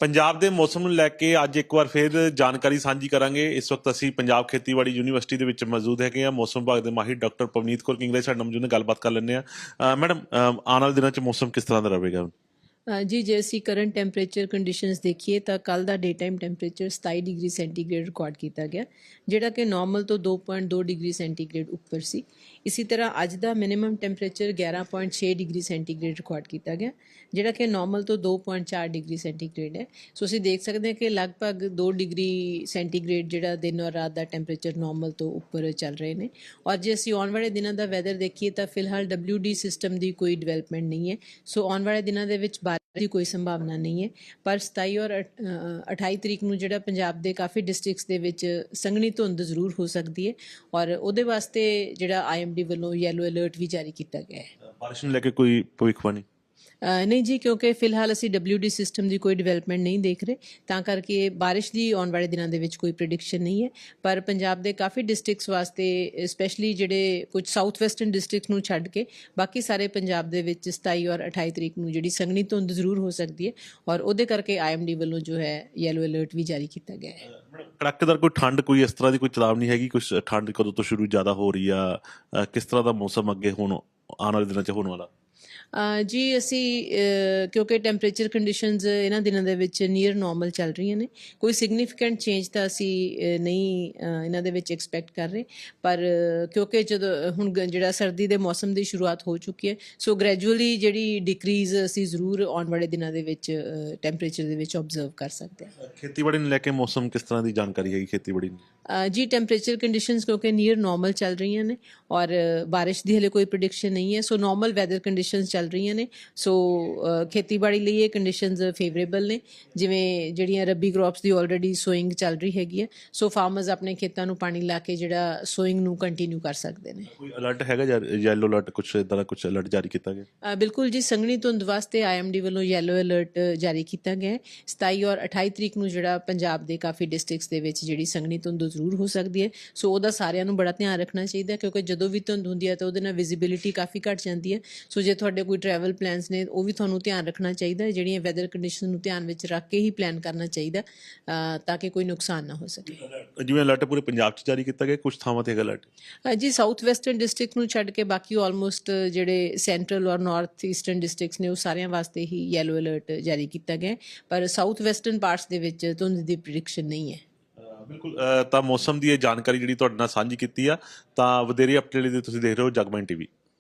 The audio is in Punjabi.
ਪੰਜਾਬ ਦੇ ਮੌਸਮ ਨੂੰ ਲੈ ਕੇ ਅੱਜ ਇੱਕ ਵਾਰ ਫਿਰ ਜਾਣਕਾਰੀ ਸਾਂਝੀ ਕਰਾਂਗੇ। ਇਸ ਵਕਤ ਅਸੀਂ ਪੰਜਾਬ ਖੇਤੀਬਾੜੀ ਯੂਨੀਵਰਸਿਟੀ ਦੇ ਵਿੱਚ ਮੌਜੂਦ ਹੈਗੇ ਆ ਮੌਸਮ ਵਿਭਾਗ ਦੇ ਮਾਹਿਰ ਡਾਕਟਰ ਪਵਨੀਤ ਕੌਰ ਕਿੰਗਲੇ ਸਾਡੇ ਨਾਲ ਮੌਜੂਦ ਨੇ ਗੱਲਬਾਤ ਕਰ ਲੈਂਦੇ ਆ ਮੈਡਮ ਆਉਣ ਵਾਲੇ ਦਿਨਾਂ 'ਚ ਮੌਸਮ ਕਿਸ ਤਰ੍ਹਾਂ ਦਾ ਰਹੇਗਾ? ਜੀ, ਜੇ ਅਸੀਂ ਕਰੰਟ ਟੈਂਪਰੇਚਰ ਕੰਡੀਸ਼ਨਸ ਦੇਖੀਏ ਤਾਂ ਕੱਲ ਦਾ day time temperature 27 degree centigrade record ਕੀਤਾ ਗਿਆ, ਜਿਹੜਾ ਕਿ ਨਾਰਮਲ ਤੋਂ 2.2 ਡਿਗਰੀ ਸੈਂਟੀਗ੍ਰੇਡ ਉੱਪਰ ਸੀ। ਇਸੇ ਤਰ੍ਹਾਂ ਅੱਜ ਦਾ minimum temperature 11.6 degree centigrade record ਕੀਤਾ ਗਿਆ, ਜਿਹੜਾ ਕਿ ਨਾਰਮਲ ਤੋਂ 2.4 ਡਿਗਰੀ ਸੈਂਟੀਗ੍ਰੇਡ ਹੈ। ਸੋ ਅਸੀਂ ਦੇਖ ਸਕਦੇ ਹਾਂ ਕਿ ਲਗਭਗ 2 ਡਿਗਰੀ ਸੈਂਟੀਗ੍ਰੇਡ ਜਿਹੜਾ ਦਿਨ ਔਰ ਰਾਤ ਦਾ ਟੈਂਪਰੇਚਰ ਨਾਰਮਲ ਤੋਂ ਉੱਪਰ ਚੱਲ ਰਹੇ ਨੇ। ਔਰ ਜੇ ਅਸੀਂ ਆਉਣ ਵਾਲੇ ਦਿਨਾਂ ਦਾ ਵੈਦਰ ਦੇਖੀਏ ਤਾਂ ਫਿਲਹਾਲ WD ਸਿਸਟਮ ਦੀ ਕੋਈ ਡਿਵੈਲਪਮੈਂਟ ਨਹੀਂ ਹੈ। ਸੋ ਆਉਣ ਵਾਲੇ ਦਿਨਾਂ ਦੇ ਵਿੱਚ ਬਾਰਿਸ਼ ਦੀ ਕੋਈ ਸੰਭਾਵਨਾ ਨਹੀਂ ਹੈ। ਪਰ 27 ਔਰ ਅਠ- 28 ਤਰੀਕ ਨੂੰ ਜਿਹੜਾ ਪੰਜਾਬ ਦੇ ਕਾਫੀ ਡਿਸਟ੍ਰਿਕਟਸ ਦੇ ਵਿੱਚ ਸੰਘਣੀ ਧੁੰਦ ਜ਼ਰੂਰ ਹੋ ਸਕਦੀ ਹੈ ਔਰ ਉਹਦੇ ਵਾਸਤੇ ਜਿਹੜਾ ਆਈਐਮਡੀ ਵੱਲੋਂ ਯੈਲੋ ਅਲਰਟ ਵੀ ਜਾਰੀ ਕੀਤਾ ਗਿਆ ਹੈ। ਬਾਰਿਸ਼ ਨੂੰ ਲੈ ਕੇ ਕੋਈ ਭਵਿੱਖਬਾਣੀ? ਨਹੀਂ ਜੀ, ਕਿਉਂਕਿ ਫਿਲਹਾਲ ਅਸੀਂ WD ਸਿਸਟਮ ਦੀ ਕੋਈ ਡਿਵੈਲਪਮੈਂਟ ਨਹੀਂ ਦੇਖ ਰਹੇ। ਤਾਂ ਕਰਕੇ ਬਾਰਿਸ਼ ਦੀ ਆਉਣ ਵਾਲੇ ਦਿਨਾਂ ਦੇ ਵਿੱਚ ਕੋਈ ਪ੍ਰੈਡਿਕਸ਼ਨ ਨਹੀਂ ਹੈ। ਪਰ ਪੰਜਾਬ ਦੇ ਕਾਫੀ ਡਿਸਟ੍ਰਿਕਟਸ ਵਾਸਤੇ ਸਪੈਸ਼ਲੀ ਜਿਹੜੇ ਕੁਝ ਸਾਊਥ ਵੈਸਟਰਨ ਡਿਸਟ੍ਰਿਕਟਸ ਨੂੰ ਛੱਡ ਕੇ, ਬਾਕੀ ਸਾਰੇ ਪੰਜਾਬ ਦੇ ਵਿੱਚ 27 ਔਰ 28 ਤਰੀਕ ਨੂੰ ਜਿਹੜੀ ਸੰਘਣੀ ਧੁੰਦ ਜ਼ਰੂਰ ਹੋ ਸਕਦੀ ਹੈ। ਔਰ ਉਹਦੇ ਕਰਕੇ ਆਈਐਮਡੀ ਵੱਲੋਂ ਜੋ ਹੈ ਯੈਲੋ ਅਲਰਟ ਵੀ ਜਾਰੀ ਕੀਤਾ ਗਿਆ ਹੈ। ਕੜਾਕੇਦਾਰ ਕੋਈ ਠੰਡ ਕੋਈ ਇਸ ਤਰ੍ਹਾਂ ਦੀ ਕੋਈ ਚੇਤਾਵਨੀ ਹੈਗੀ? ਕੁਝ ਠੰਡ ਕਦੋਂ ਤੋਂ ਸ਼ੁਰੂ ਜ਼ਿਆਦਾ ਹੋ ਰਹੀ ਆ? ਕਿਸ ਤਰ੍ਹਾਂ ਦਾ ਮੌਸਮ ਅੱਗੇ ਹੁਣ ਆਉਣ ਵਾਲੇ ਦਿਨਾਂ 'ਚ ਹੋਣ ਵਾਲਾ? ਜੀ ਅਸੀਂ ਕਿਉਂਕਿ ਟੈਂਪਰੇਚਰ ਕੰਡੀਸ਼ਨਸ ਇਹਨਾਂ ਦਿਨਾਂ ਦੇ ਵਿੱਚ ਨੀਅਰ ਨਾਰਮਲ ਚੱਲ ਰਹੀਆਂ ਨੇ ਕੋਈ ਸਿਗਨੀਫੀਕੈਂਟ ਚੇਂਜ ਤਾਂ ਅਸੀਂ ਨਹੀਂ ਇਹਨਾਂ ਦੇ ਵਿੱਚ ਐਕਸਪੈਕਟ ਕਰ ਰਹੇ। ਪਰ ਕਿਉਂਕਿ ਜਦੋਂ ਹੁਣ ਜਿਹੜਾ ਸਰਦੀ ਦੇ ਮੌਸਮ ਦੀ ਸ਼ੁਰੂਆਤ ਹੋ ਚੁੱਕੀ ਹੈ ਸੋ ਗ੍ਰੈਜੂਅਲੀ ਜਿਹੜੀ ਡਿਕਰੀਜ਼ ਅਸੀਂ ਜ਼ਰੂਰ ਆਉਣ ਵਾਲੇ ਦਿਨਾਂ ਦੇ ਵਿੱਚ ਟੈਂਪਰੇਚਰ ਦੇ ਵਿੱਚ ਆਬਜ਼ਰਵ ਕਰ ਸਕਦੇ ਹਾਂ। ਖੇਤੀਬਾੜੀ ਨੂੰ ਲੈ ਕੇ ਮੌਸਮ ਕਿਸ ਤਰ੍ਹਾਂ ਦੀ ਜਾਣਕਾਰੀ ਹੈਗੀ ਖੇਤੀਬਾੜੀ ਅ, ਜੀ ਟੈਂਪਰੇਚਰ ਕੰਡੀਸ਼ਨਸ ਕਿਉਂਕਿ ਨੀਅਰ ਨਾਰਮਲ ਚੱਲ ਰਹੀਆਂ ਨੇ ਔਰ ਬਾਰਿਸ਼ ਦੀ ਹਲੇ ਕੋਈ ਪ੍ਰੈਡਿਕਸ਼ਨ ਨਹੀਂ ਹੈ ਸੋ ਨਾਰਮਲ ਵੈਦਰ ਕੰਡੀਸ਼ਨਸ ਚੱਲ ਰਹੀਆਂ ਨੇ। ਸੋ ਖੇਤੀਬਾੜੀ ਲਈ ਇਹ ਕੰਡੀਸ਼ਨਸ ਫੇਵਰੇਬਲ ਨੇ। ਜਿਵੇਂ ਜਿਹੜੀਆਂ ਰੱਬੀ ਕ੍ਰੌਪਸ ਦੀ ਆਲਰੇਡੀ ਸੋਇੰਗ ਚੱਲ ਰਹੀ ਹੈਗੀ ਹੈ। ਸੋ ਫਾਰਮਰਸ ਆਪਣੇ ਖੇਤਾਂ ਨੂੰ ਪਾਣੀ ਲਾ ਕੇ ਜਿਹੜਾ ਸੋਇੰਗ ਨੂੰ ਕੰਟੀਨਿਊ ਕਰ ਸਕਦੇ ਨੇ। ਕੋਈ ਅਲਰਟ ਹੈਗਾ ਯੈਲੋ ਅਲਰਟ ਕੁਝ ਇਦਾਂ ਦਾ ਕੁਝ ਅਲਰਟ ਜਾਰੀ ਕੀਤਾ ਗਿਆ? ਬਿਲਕੁਲ ਜੀ ਸੰਘਣੀ ਧੁੰਦ ਵਾਸਤੇ ਆਈਐਮਡੀ ਵੱਲੋਂ ਯੈਲੋ ਅਲਰਟ ਜਾਰੀ ਕੀਤਾ ਗਿਆ ਹੈ। 27 ਔਰ 28 ਤਰੀਕ ਨੂੰ ਜਿਹੜਾ ਪੰਜਾਬ ਦੇ ਕਾਫੀ ਡਿਸਟ੍ਰਿਕਟਸ ਦੇ ਵਿੱਚ ਜਿਹੜੀ ਸੰਘਣੀ ਧੁੰਦ ਜ਼ਰੂਰ ਹੋ ਸਕਦੀ ਹੈ। ਸੋ ਉਹਦਾ ਸਾਰਿਆਂ ਨੂੰ ਬੜਾ ਧਿਆਨ ਰੱਖਣਾ ਚਾਹੀਦਾ ਕਿਉਂਕਿ ਜਦੋਂ ਵੀ ਧੁੰਦ ਹੁੰਦੀ ਹੈ ਤਾਂ ਉਹਦੇ ਨਾਲ ਵਿਜ਼ਿਬਿਲਿਟੀ ਕਾਫੀ ਘਟ ਜਾਂਦੀ ਹੈ। ਸੋ ਜੇ ਤੁਹਾਡੇ ਕੋਈ ਟਰੈਵਲ ਪਲਾਨਸ ਨੇ ਉਹ ਵੀ ਤੁਹਾਨੂੰ ਧਿਆਨ ਰੱਖਣਾ ਚਾਹੀਦਾ ਜਿਹੜੀਆਂ ਵੈਦਰ ਕੰਡੀਸ਼ਨ ਨੂੰ ਧਿਆਨ ਵਿੱਚ ਰੱਖ ਕੇ ਹੀ ਪਲਾਨ ਕਰਨਾ ਚਾਹੀਦਾ ਤਾਂ ਕਿ ਕੋਈ ਨੁਕਸਾਨ ਨਾ ਹੋ ਸਕੇ। ਜਿਵੇਂ ਅਲਰਟ ਪੂਰੇ ਪੰਜਾਬ 'ਚ ਜਾਰੀ ਕੀਤਾ ਗਿਆ ਕੁਝ ਥਾਵਾਂ ਤੇ ਹੈਗਾ ਅਲਰਟ ਜੀ ਸਾਊਥ ਵੈਸਟਰਨ ਡਿਸਟ੍ਰਿਕਟ ਨੂੰ ਛੱਡ ਕੇ ਬਾਕੀ ਆਲਮੋਸਟ ਜਿਹੜੇ ਸੈਂਟਰਲ ਔਰ ਨਾਰਥ ਈਸਟਰਨ ਡਿਸਟ੍ਰਿਕਟਸ ਨੇ ਉਹ ਸਾਰਿਆਂ ਵਾਸਤੇ ਹੀ ਯੈਲੋ ਅਲਰਟ ਜਾਰੀ ਕੀਤਾ ਗਿਆ। ਪਰ ਸਾਊਥ ਵੈਸਟਰਨ ਪਾਰਟਸ ਦੇ ਵਿੱਚ ਧੁੰਦ ਦੀ ਪ੍ਰਿਡਿਕਸ਼ਨ ਨਹੀਂ ਹੈ। ਬਿਲਕੁਲ ਤਾਂ ਮੌਸਮ ਦੀ ਇਹ ਜਾਣਕਾਰੀ ਜਿਹੜੀ ਤੁਹਾਡੇ ਨਾਲ ਸਾਂਝੀ ਕੀਤੀ ਆ ਤਾਂ ਵਧੇਰੇ ਅਪਡੇਟ ਲਈ ਤੁਸੀਂ ਦੇਖ ਰਹੇ ਹੋ ਜਗਮਨ ਟੀਵੀ।